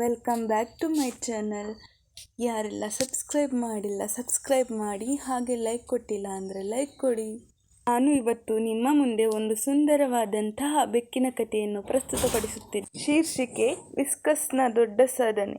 Welcome back to my channel. ಯಾರೆಲ್ಲ subscribe ಮಾಡಿಲ್ಲ, subscribe ಮಾಡಿ, ಹಾಗೆ ಲೈಕ್ ಕೊಟ್ಟಿಲ್ಲ ಅಂದರೆ ಲೈಕ್ ಕೊಡಿ. ನಾನು ಇವತ್ತು ನಿಮ್ಮ ಮುಂದೆ ಒಂದು ಸುಂದರವಾದಂತಹ ಬೆಕ್ಕಿನ ಕಥೆಯನ್ನು ಪ್ರಸ್ತುತಪಡಿಸುತ್ತೇನೆ ಶೀರ್ಷಿಕೆ, ವಿಸ್ಕಸ್ನ ದೊಡ್ಡ ಸಾಧನೆ.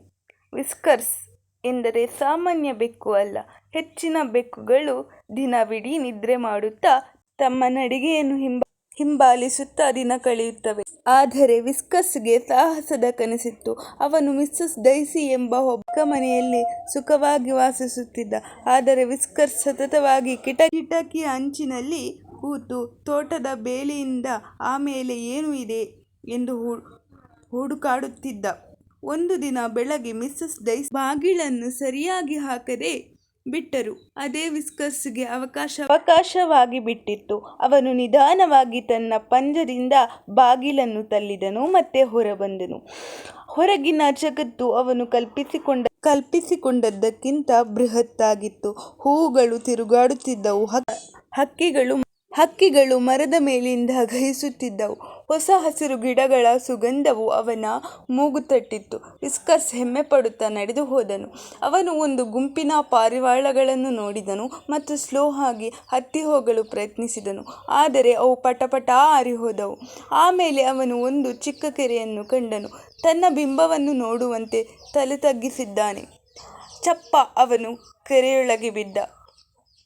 ವಿಸ್ಕರ್ಸ್ ಎಂದರೆ ಸಾಮಾನ್ಯ ಬೆಕ್ಕು ಅಲ್ಲ, ಹೆಚ್ಚಿನ ಬೆಕ್ಕುಗಳು ದಿನವಿಡೀ ನಿದ್ರೆ ಮಾಡುತ್ತಾ ತಮ್ಮ ನಡಿಗೆಯನ್ನು ಹಿಂಬ ಹಿಂಬಾಲಿಸುತ್ತಾ ದಿನ ಕಳೆಯುತ್ತವೆ. ಆದರೆ ವಿಸ್ಕಸ್ಗೆ ಸಾಹಸದ ಕನಸಿತ್ತು. ಅವನು ಮಿಸ್ಸಸ್ ಡೈಸಿ ಎಂಬ ಒಬ್ಬ ಮನೆಯಲ್ಲಿ ಸುಖವಾಗಿ ವಾಸಿಸುತ್ತಿದ್ದ. ಆದರೆ ವಿಸ್ಕರ್ಸ್ ಸತತವಾಗಿ ಕಿಟ ಕಿಟಕಿಯ ಅಂಚಿನಲ್ಲಿ ಕೂತು ತೋಟದ ಬೇಲಿಯಿಂದ ಆಮೇಲೆ ಏನು ಇದೆ ಎಂದು ಹುಡುಕಾಡುತ್ತಿದ್ದ. ಒಂದು ದಿನ ಬೆಳಗ್ಗೆ ಮಿಸ್ಸಸ್ ಡೈಸ್ ಬಾಗಿಲನ್ನು ಸರಿಯಾಗಿ ಹಾಕದೆ ಬಿಟ್ಟರು. ಅದೇ ವಿಸ್ಕಸ್ಗೆ ಅವಕಾಶ ಅವಕಾಶವಾಗಿ ಬಿಟ್ಟಿತ್ತು. ಅವನು ನಿಧಾನವಾಗಿ ತನ್ನ ಪಂಜದಿಂದ ಬಾಗಿಲನ್ನು ತಳ್ಳಿದನು ಮತ್ತೆ ಹೊರಬಂದನು. ಹೊರಗಿನ ಜಗತ್ತು ಅವನು ಕಲ್ಪಿಸಿಕೊಂಡ, ಕಲ್ಪಿಸಿಕೊಂಡದ್ದಕ್ಕಿಂತ ಬೃಹತ್ತಾಗಿತ್ತು. ಹೂವುಗಳು ತಿರುಗಾಡುತ್ತಿದ್ದವು. ಹಕ್ಕಿಗಳು ಹಕ್ಕಿಗಳು ಮರದ ಮೇಲಿಂದ ಗಹಿಸುತ್ತಿದ್ದವು ಹೊಸ ಹಸಿರು ಗಿಡಗಳ ಸುಗಂಧವು ಅವನ ಮೂಗು ತಟ್ಟಿತ್ತು ವಿಸ್ಕರ್ಸ್ ಹೆಮ್ಮೆ ಪಡುತ್ತಾ ನಡೆದು ಹೋದನು. ಅವನು ಒಂದು ಗುಂಪಿನ ಪಾರಿವಾಳಗಳನ್ನು ನೋಡಿದನು ಮತ್ತು ಸ್ಲೋ ಆಗಿ ಹತ್ತಿ ಹೋಗಲು ಪ್ರಯತ್ನಿಸಿದನು. ಆದರೆ ಅವು ಪಟಪಟ ಹೋದವು. ಆಮೇಲೆ ಅವನು ಒಂದು ಚಿಕ್ಕ ಕೆರೆಯನ್ನು ಕಂಡನು. ತನ್ನ ಬಿಂಬವನ್ನು ನೋಡುವಂತೆ ತಲೆ ತಗ್ಗಿಸಿದ್ದಾನೆ. ಚಪ್ಪ ಅವನು ಕೆರೆಯೊಳಗೆ ಬಿದ್ದ.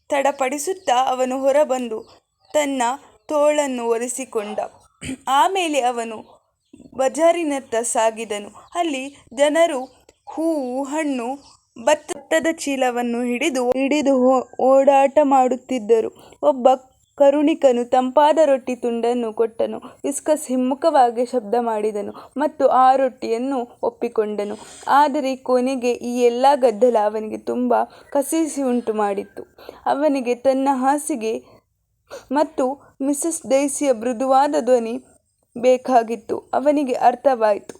ತಡಪಡಿಸುತ್ತಾ ಅವನು ಹೊರಬಂದು ತನ್ನ ತೋಳನ್ನು ಒರೆಸಿಕೊಂಡ. ಆಮೇಲೆ ಅವನು ಬಜಾರಿನತ್ತ ಸಾಗಿದನು. ಅಲ್ಲಿ ಜನರು ಹೂವು, ಹಣ್ಣು, ಭತ್ತದ ಚೀಲವನ್ನು ಹಿಡಿದು ಹಿಡಿದು ಓಡಾಟ ಮಾಡುತ್ತಿದ್ದರು. ಒಬ್ಬ ಕರುಣಿಕನು ತಂಪಾದ ರೊಟ್ಟಿ ತುಂಡನ್ನು ಕೊಟ್ಟನು. ಇಸ್ಕಸ್ ಹಿಮ್ಮುಖವಾಗಿ ಶಬ್ದ ಮಾಡಿದನು ಮತ್ತು ಆ ರೊಟ್ಟಿಯನ್ನು ಒಪ್ಪಿಕೊಂಡನು. ಆದರೆ ಕೊನೆಗೆ ಈ ಎಲ್ಲ ಗದ್ದಲ ಅವನಿಗೆ ತುಂಬ ಕಸಿಸಿ ಉಂಟು ಮಾಡಿತ್ತು ಅವನಿಗೆ ತನ್ನ ಹಾಸಿಗೆ ಮತ್ತು ಮಿಸಸ್ ಡೇಸಿಯ ಮೃದುವಾದ ಧ್ವನಿ ಬೇಕಾಗಿತ್ತು. ಅವನಿಗೆ ಅರ್ಥವಾಯಿತು.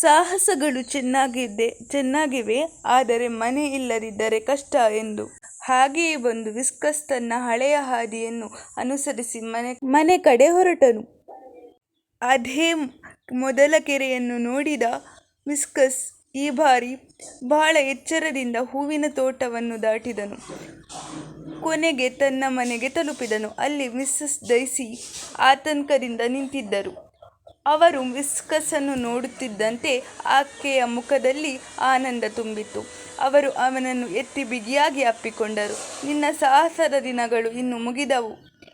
ಸಾಹಸಗಳು ಚೆನ್ನಾಗಿದೆ, ಚೆನ್ನಾಗಿವೆ, ಆದರೆ ಮನೆ ಇಲ್ಲದಿದ್ದರೆ ಕಷ್ಟ ಎಂದು. ಹಾಗೆಯೇ ಬಂದು ವಿಸ್ಕಸ್ ತನ್ನ ಹಳೆಯ ಹಾದಿಯನ್ನು ಅನುಸರಿಸಿ ಮನೆ ಮನೆ ಕಡೆ ಹೊರಟನು. ಅದೇ ಮೊದಲ ಕೆರೆಯನ್ನು ನೋಡಿದ ವಿಸ್ಕಸ್ ಈ ಬಾರಿ ಬಹಳ ಎಚ್ಚರದಿಂದ ಹೂವಿನ ತೋಟವನ್ನು ದಾಟಿದನು. ಕೊನೆಗೆ ತನ್ನ ಮನೆಗೆ ತಲುಪಿದನು. ಅಲ್ಲಿ ಮಿಸ್ಸಸ್ ಡೈಸಿ ಆತಂಕದಿಂದ ನಿಂತಿದ್ದರು. ಅವರು ವಿಸ್ಕಸನ್ನು ನೋಡುತ್ತಿದ್ದಂತೆ ಆಕೆಯ ಮುಖದಲ್ಲಿ ಆನಂದ ತುಂಬಿತು ಅವರು ಅವನನ್ನು ಎತ್ತಿ ಬಿಗಿಯಾಗಿ ಅಪ್ಪಿಕೊಂಡರು. ನಿನ್ನ ಸಾಹಸದ ದಿನಗಳು ಇನ್ನು ಮುಗಿದವು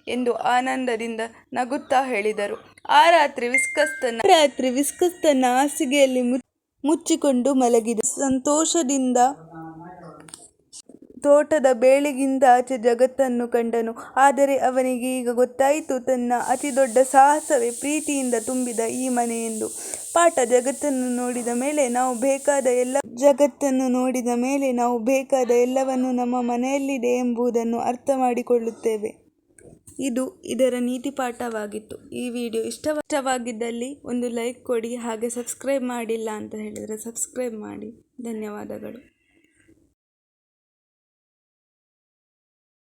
ಎಂದು ಆನಂದದಿಂದ ನಗುತ್ತಾ ಹೇಳಿದರು. ಆ ರಾತ್ರಿ ವಿಸ್ಕಸ್ ರಾತ್ರಿ ವಿಸ್ಕಸ್ ಹಾಸಿಗೆಯಲ್ಲಿ ಮುಚ್ಚಿಕೊಂಡು ಮಲಗಿದ. ಸಂತೋಷದಿಂದ ತೋಟದ ಆಚೆ ಜಗತ್ತನ್ನು ಕಂಡನು. ಆದರೆ ಅವನಿಗೆ ಈಗ ಗೊತ್ತಾಯಿತು, ತನ್ನ ಅತಿದೊಡ್ಡ ಸಾಹಸವೇ ಪ್ರೀತಿಯಿಂದ ತುಂಬಿದ ಈ ಮನೆ ಎಂದು ಪಾಠ ಜಗತ್ತನ್ನು ನೋಡಿದ ಮೇಲೆ ನಾವು ಬೇಕಾದ ಎಲ್ಲ, ಜಗತ್ತನ್ನು ನೋಡಿದ ಮೇಲೆ ನಾವು ಬೇಕಾದ ಎಲ್ಲವನ್ನು ನಮ್ಮ ಮನೆಯಲ್ಲಿದೆ ಎಂಬುದನ್ನು ಅರ್ಥ ಮಾಡಿಕೊಳ್ಳುತ್ತೇವೆ ಇದು ಇದರ ನೀತಿ ಪಾಠವಾಗಿತ್ತು. ಈ ವಿಡಿಯೋ ಇಷ್ಟವಾಗಿದ್ದಲ್ಲಿ ಒಂದು ಲೈಕ್ ಕೊಡಿ, ಹಾಗೆ ಸಬ್ಸ್ಕ್ರೈಬ್ ಮಾಡಿಲ್ಲ ಅಂತ ಹೇಳಿದರೆ ಸಬ್ಸ್ಕ್ರೈಬ್ ಮಾಡಿ. ಧನ್ಯವಾದಗಳು.